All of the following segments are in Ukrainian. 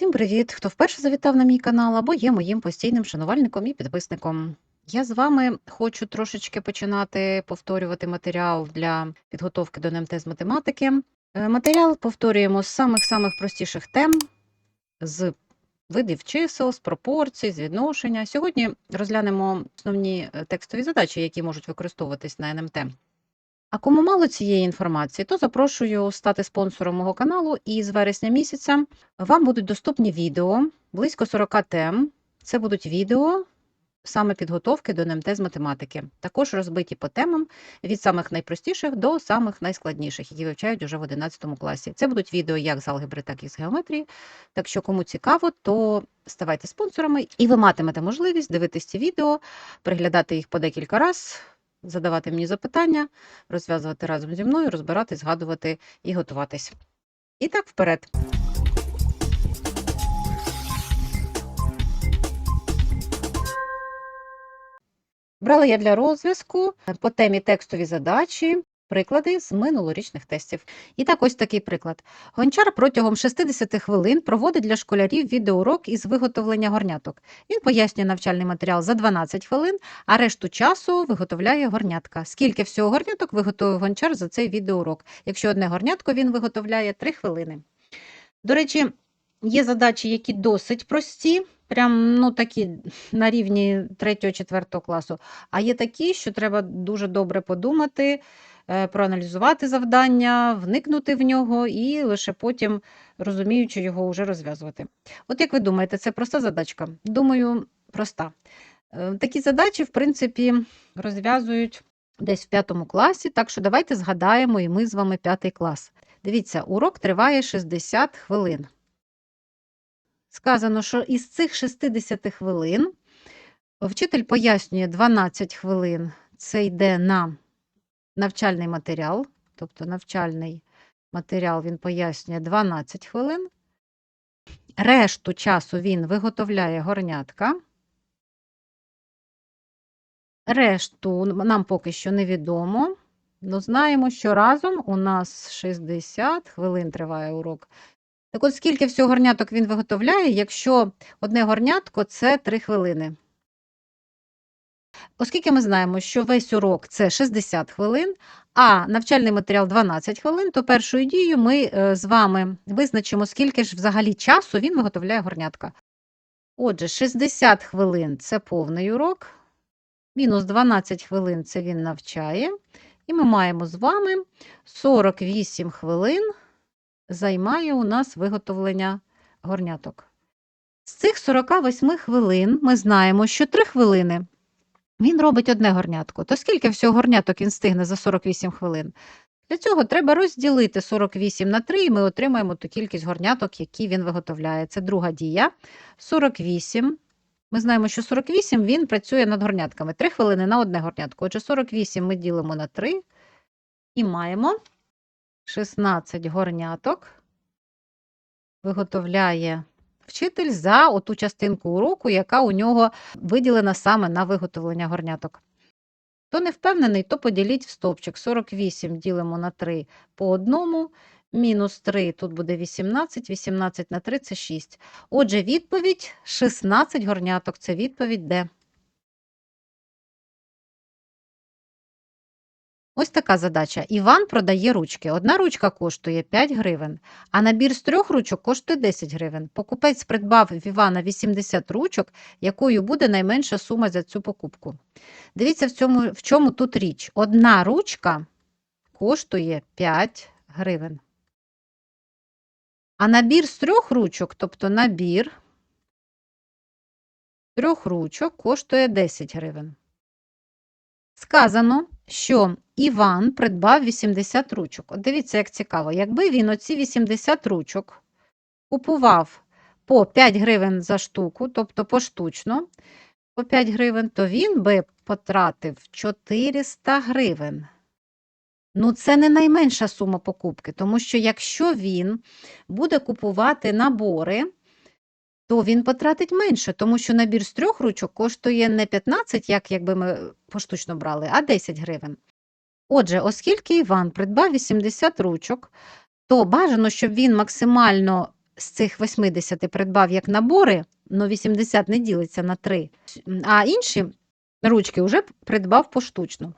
Всім привіт! Хто вперше завітав на мій канал або є моїм постійним шанувальником і підписником. Я з вами хочу трошечки починати повторювати матеріал для підготовки до НМТ з математики. Е, Матеріал повторюємо з самих-самих простіших тем, з видів чисел, з пропорцій, з відношення. Сьогодні розглянемо основні е, текстові задачі, які можуть використовуватись на НМТ. А кому мало цієї інформації, то запрошую стати спонсором мого каналу, і з вересня місяця вам будуть доступні відео, близько 40 тем. Це будуть відео саме підготовки до НМТ з математики, також розбиті по темам від самих найпростіших до самих найскладніших, які вивчають уже в 11 класі. Це будуть відео як з алгебри, так і з геометрії. Так що, кому цікаво, то ставайте спонсорами, і ви матимете можливість дивитися ці відео, переглядати їх по декілька разів, задавати мені запитання, розв'язувати разом зі мною, розбирати, згадувати і готуватись. І так вперед. Брала я для розв'язку по темі текстові задачі. Приклади з минулорічних тестів. І так, ось такий приклад. Гончар протягом 60 хвилин проводить для школярів відеоурок із виготовлення горняток. Він пояснює навчальний матеріал за 12 хвилин, а решту часу виготовляє горнятка. Скільки всього горняток виготовив гончар за цей відеоурок? Якщо одне горнятко він виготовляє 3 хвилини. До речі, є задачі, які досить прості, прям ну, такі на рівні 3-4 класу, а є такі, що треба дуже добре подумати, проаналізувати завдання, вникнути в нього і лише потім, розуміючи його, вже розв'язувати. От як ви думаєте, це проста задачка? Думаю, проста. Е, Такі задачі, в принципі, розв'язують десь в п'ятому класі, так що давайте згадаємо і ми з вами п'ятий клас. Дивіться, урок триває 60 хвилин. Сказано, що із цих 60 хвилин вчитель пояснює 12 хвилин. Це йде на навчальний матеріал, тобто навчальний матеріал він пояснює 12 хвилин. Решту часу він виготовляє горнятка. Решту нам поки що невідомо. Ну, знаємо, що разом у нас 60 хвилин триває урок. Так от скільки всього горняток він виготовляє, якщо одне горнятко це 3 хвилини. Оскільки ми знаємо, що весь урок це 60 хвилин, а навчальний матеріал 12 хвилин, то першою дією ми е, з вами визначимо, скільки ж взагалі часу він виготовляє горнятка. Отже, 60 хвилин це повний урок, мінус 12 хвилин це він навчає. І ми маємо з вами 48 хвилин займає у нас виготовлення горняток. З цих 48 хвилин ми знаємо, що 3 хвилини він робить одне горнятко. То скільки всього горняток він стигне за 48 хвилин? Для цього треба розділити 48 на 3, і ми отримаємо ту кількість горняток, які він виготовляє. Це друга дія. 48. Ми знаємо, що 48 він працює над горнятками. 3 хвилини на одне горнятко. Отже, 48 ми ділимо на 3 і маємо 16 горняток виготовляє вчитель за оту частинку уроку, яка у нього виділена саме на виготовлення горняток. Хто не впевнений, то поділіть в стовпчик. 48 ділимо на 3 по одному, мінус 3, тут буде 18, 18 на 3 це 6. Отже, відповідь 16 горняток. Це відповідь Д. Ось така задача. Іван продає ручки. Одна ручка коштує 5 гривень, а набір з трьох ручок коштує 10 гривень. Покупець придбав в Івана 80 ручок, якою буде найменша сума за цю покупку. Дивіться, в, цьому, в чому тут річ. Одна ручка коштує 5 гривень. А набір з трьох ручок, тобто набір трьох ручок коштує 10 гривень. Сказано, що Іван придбав 80 ручок. От дивіться, як цікаво, якби він оці 80 ручок купував по 5 гривень за штуку, тобто поштучно по 5 гривень, то він би потратив 400 гривень. Ну, це не найменша сума покупки, тому що якщо він буде купувати набори, то він потратить менше, тому що набір з трьох ручок коштує не 15, як якби ми поштучно брали, а 10 гривень. Отже, оскільки Іван придбав 80 ручок, то бажано, щоб він максимально з цих 80 придбав як набори, але 80 не ділиться на 3, а інші ручки вже придбав поштучно.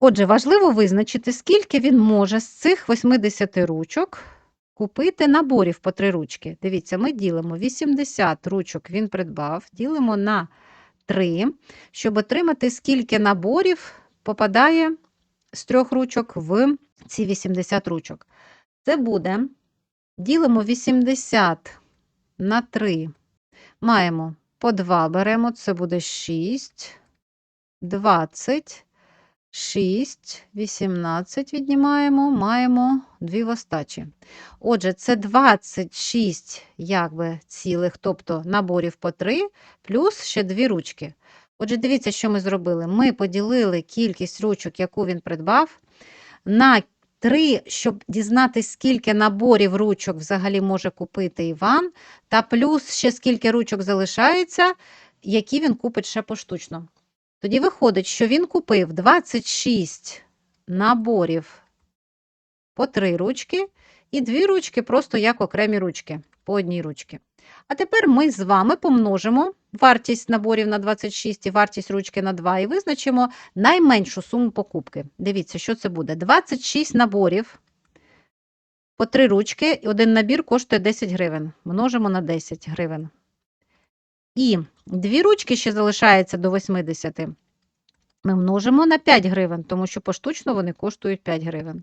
Отже, важливо визначити, скільки він може з цих 80 ручок купити наборів по 3 ручки. Дивіться, ми ділимо 80 ручок він придбав, ділимо на 3, щоб отримати, скільки наборів попадає з трьох ручок в ці 80 ручок. Це буде, ділимо 80 на 3, маємо по 2 беремо, це буде 6, 20, 6, 18 віднімаємо, маємо 2 остачі. Отже, це 26 якби, цілих, тобто наборів по 3, плюс ще 2 ручки. Отже, дивіться, що ми зробили. Ми поділили кількість ручок, яку він придбав, на 3, щоб дізнатися, скільки наборів ручок взагалі може купити Іван, та плюс ще скільки ручок залишається, які він купить ще поштучно. Тоді виходить, що він купив 26 наборів по 3 ручки, і 2 ручки просто як окремі ручки, по одній ручці. А тепер ми з вами помножимо вартість наборів на 26 і вартість ручки на 2 і визначимо найменшу суму покупки. Дивіться, що це буде. 26 наборів по 3 ручки, і один набір коштує 10 гривень. Множимо на 10 гривень. І дві ручки ще залишається до 80. Ми множимо на 5 гривень, тому що поштучно вони коштують 5 гривень.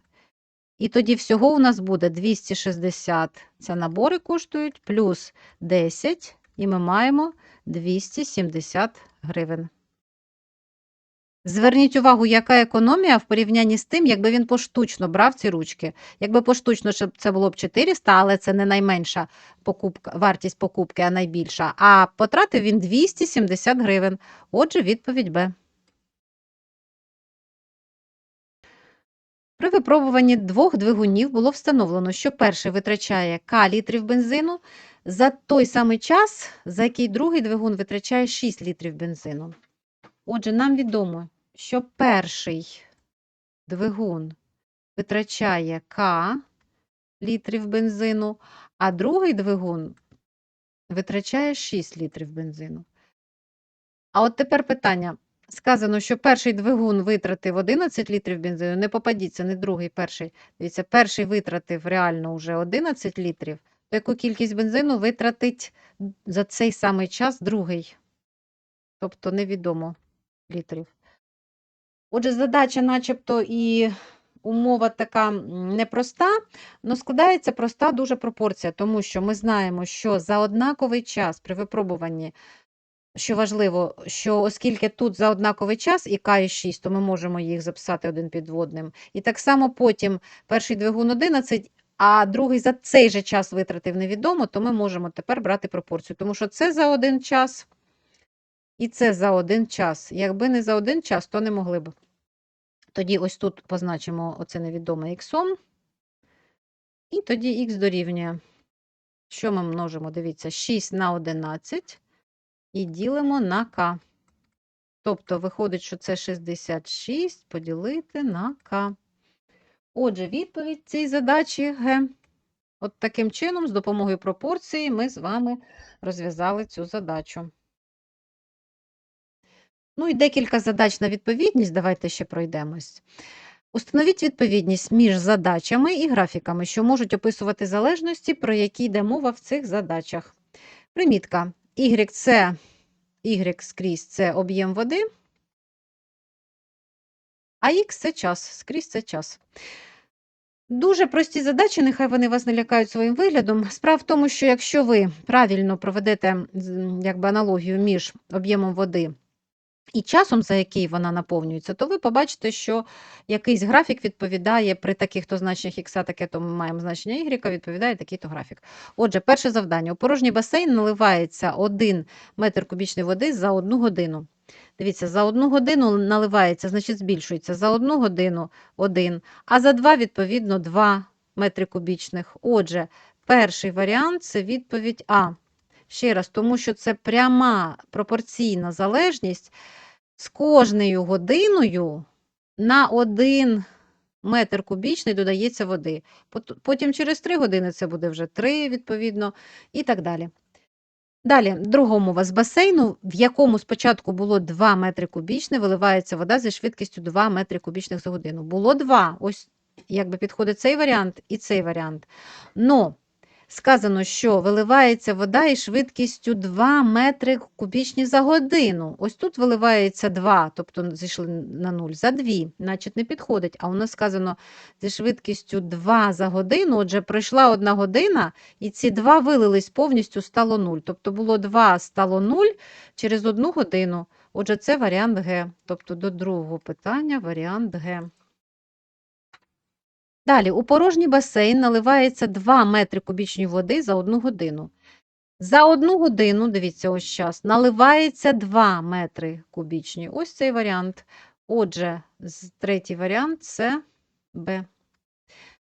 І тоді всього у нас буде 260. Це набори коштують, плюс 10, і ми маємо 270 гривень. Зверніть увагу, яка економія в порівнянні з тим, якби він поштучно брав ці ручки. Якби поштучно, це було б 400, але це не найменша покупка, вартість покупки, а найбільша. А потратив він 270 гривень. Отже, відповідь Б. При випробуванні двох двигунів було встановлено, що перший витрачає К літрів бензину за той самий час, за який другий двигун витрачає 6 літрів бензину. Отже, нам відомо, що перший двигун витрачає К літрів бензину, а другий двигун витрачає 6 літрів бензину. А от тепер питання. Сказано, що перший двигун витратив 11 літрів бензину. Не попадіться, не другий, перший. Дивіться, перший витратив реально вже 11 літрів. То яку кількість бензину витратить за цей самий час другий? Тобто невідомо літрів. Отже, задача, начебто, і умова така непроста, але складається проста дуже пропорція, тому що ми знаємо, що за однаковий час при випробуванні, що важливо, що оскільки тут за однаковий час і К і 6, то ми можемо їх записати один під одним. І так само потім перший двигун 11, а другий за цей же час витратив невідомо, то ми можемо тепер брати пропорцію, тому що це за один час. І це за один час. Якби не за один час, то не могли б. Тоді ось тут позначимо оце невідоме іксом. І тоді х дорівнює. Що ми множимо? Дивіться, 6 на 11 і ділимо на k. Тобто виходить, що це 66 поділити на k. Отже, відповідь цій задачі Г. От таким чином, з допомогою пропорції, ми з вами розв'язали цю задачу. Ну і декілька задач на відповідність. Давайте ще пройдемось. Установіть відповідність між задачами і графіками, що можуть описувати залежності, про які йде мова в цих задачах. Примітка. Y це Y скрізь це об'єм води, а X це час. Скрізь це час. Дуже прості задачі, нехай вони вас не лякають своїм виглядом. Справа в тому, що якщо ви правильно проведете якби, аналогію між об'ємом води і часом, за який вона наповнюється, то ви побачите, що якийсь графік відповідає при таких-то значеннях х, таке, то ми маємо значення y, відповідає такий-то графік. Отже, перше завдання. У порожній басейн наливається 1 метр кубічної води за одну годину. Дивіться, за одну годину наливається, значить збільшується. За одну годину 1, а за 2, відповідно, 2 метри кубічних. Отже, перший варіант це відповідь А. Ще раз, тому що це пряма пропорційна залежність з кожною годиною на один метр кубічний додається води. Потім через 3 години це буде вже 3, відповідно, і так далі. Далі, друга умова. З басейну, в якому спочатку було 2 метри кубічні, виливається вода зі швидкістю 2 метри кубічних за годину. Було 2. Ось якби підходить цей варіант і цей варіант. Но сказано, що виливається вода із швидкістю 2 метри кубічні за годину. Ось тут виливається 2, тобто зійшли на 0, за 2, значить не підходить. А у нас сказано зі швидкістю 2 за годину, отже, пройшла одна година, і ці 2 вилились повністю, стало 0. Тобто було 2, стало 0 через одну годину. Отже, це варіант Г. Тобто до другого питання варіант Г. Далі, у порожній басейн наливається 2 метри кубічної води за одну годину. За одну годину, дивіться, ось час, наливається 2 метри кубічні. Ось цей варіант. Отже, третій варіант це Б.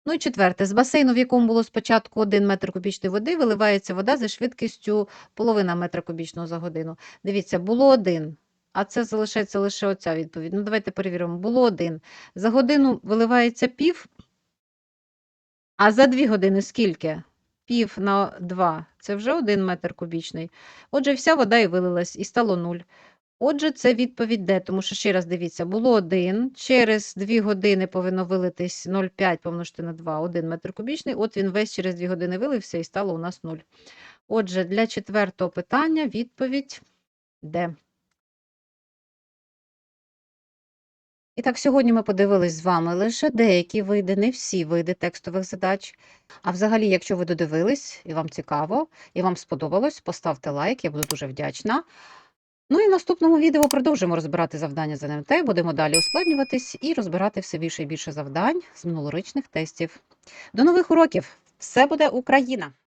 Ну і четверте. З басейну, в якому було спочатку 1 метр кубічної води, виливається вода зі швидкістю половина метра кубічного за годину. Дивіться, було 1, а це залишається лише оця відповідь. Ну, давайте перевіримо. Було 1. За годину виливається пів, а за 2 години скільки? Пів на 2 – це вже 1 метр кубічний. Отже, вся вода і вилилась, і стало 0. Отже, це відповідь Д, тому що, ще раз дивіться, було 1, через 2 години повинно вилитись 0,5 помножити на 2, 1 метр кубічний, от він весь через 2 години вилився і стало у нас 0. Отже, для четвертого питання відповідь Д. І так, сьогодні ми подивились з вами лише деякі види, не всі види текстових задач. А взагалі, якщо ви додивились і вам цікаво, і вам сподобалось, поставте лайк, я буду дуже вдячна. Ну і в наступному відео продовжимо розбирати завдання з НМТ, будемо далі ускладнюватись і розбирати все більше і більше завдань з минулорічних тестів. До нових уроків! Все буде Україна!